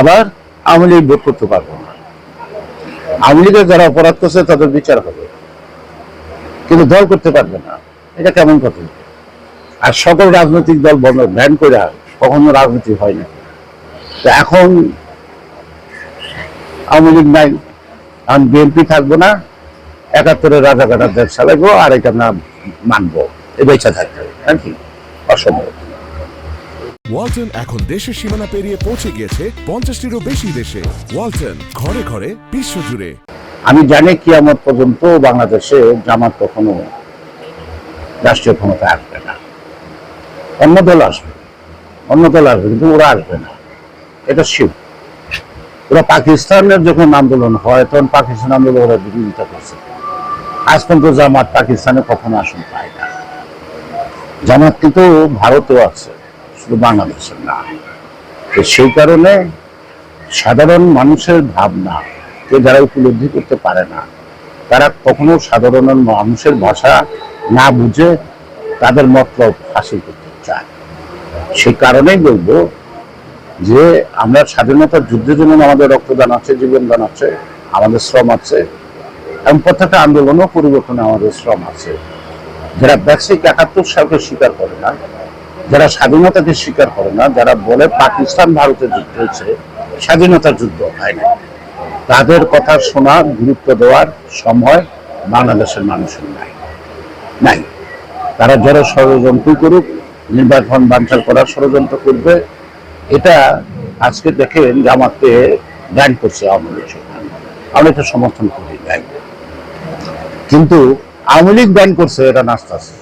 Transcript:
আবার আওয়ামী লীগ ভোট করতে পারব না। আওয়ামী লীগের যারা অপরাধ করছে, তাদের বিচার হবে। কিন্তু দল করতে পারবে না। এটা কেমন কথা? আর সকল রাজনৈতিক দল বন্ধ, ব্যান করে কখনো রাজনীতি হয় না। তো এখন আওয়ামী লীগ নাই এখন বিএনপি থাকব না, একাত্তরের রাজা কাটার দেশ চালাইবো আর এটা না মানবো। এই বেচা থাকতে হবে, নাকি? অসম্ভব। ওয়ালটন এখন দেশের সীমানা পেরিয়ে পৌঁছে গিয়েছে পঞ্চাশটিরও বেশি দেশে। ওয়ালটন, ঘরে ঘরে বিশ্বজুড়ে আমি জানি কিয়ামত পর্যন্ত বাংলাদেশে জামাত কখনো রাষ্ট্রীয় ক্ষমতা আসবে না। অন্য দল আসবে, অন্য দল আসবে, কিন্তু ওরা আসবে না। এটা শিব ওরা পাকিস্তানের যখন আন্দোলন হয়, তখন পাকিস্তান আন্দোলন ওরা বিরোধিতা করছে। আজ পর্যন্ত জামাত পাকিস্তানে কখনো আসন পায় না। জামাত কিন্তু ভারতেও আছে। শুধু বাংলাদেশের না, তো সেই কারণে সাধারণ মানুষের ভাবনা কে যারা উপলব্ধি করতে পারে না, তারা কখনো সাধারণ মানুষের ভাষা না বুঝে তাদের মতলব হাসিল করতে চায়। সেই কারণেই বলব যে আমরা স্বাধীনতার যুদ্ধে যেমন আমাদের রক্তদান আছে, জীবনদান আছে, আমাদের শ্রম আছে, এবং প্রত্যেকটা আন্দোলনও পরিবর্তনে আমাদের শ্রম আছে। যারা ব্যবসায়িক একাত্তর সালকে স্বীকার করে না যারা স্বাধীনতাকে স্বীকার করে না, যারা বলে পাকিস্তান ভারতের যুদ্ধ হয়েছে স্বাধীনতার যুদ্ধ হয় না তাদের কথা শোনা, গুরুত্ব দেওয়ার সময় বাংলাদেশের মানুষের নাই। নাই। তারা যারা ষড়যন্ত্র করুক, নির্বাচন বাঞ্চাল করার ষড়যন্ত্র করবে, এটা আজকে দেখেন জামাতে ব্যান করছে আওয়ামী লীগ সরকার। আমি এটা সমর্থন করি নাই। কিন্তু আওয়ামী লীগ ব্যান করছে, এটা নাস্তা আছে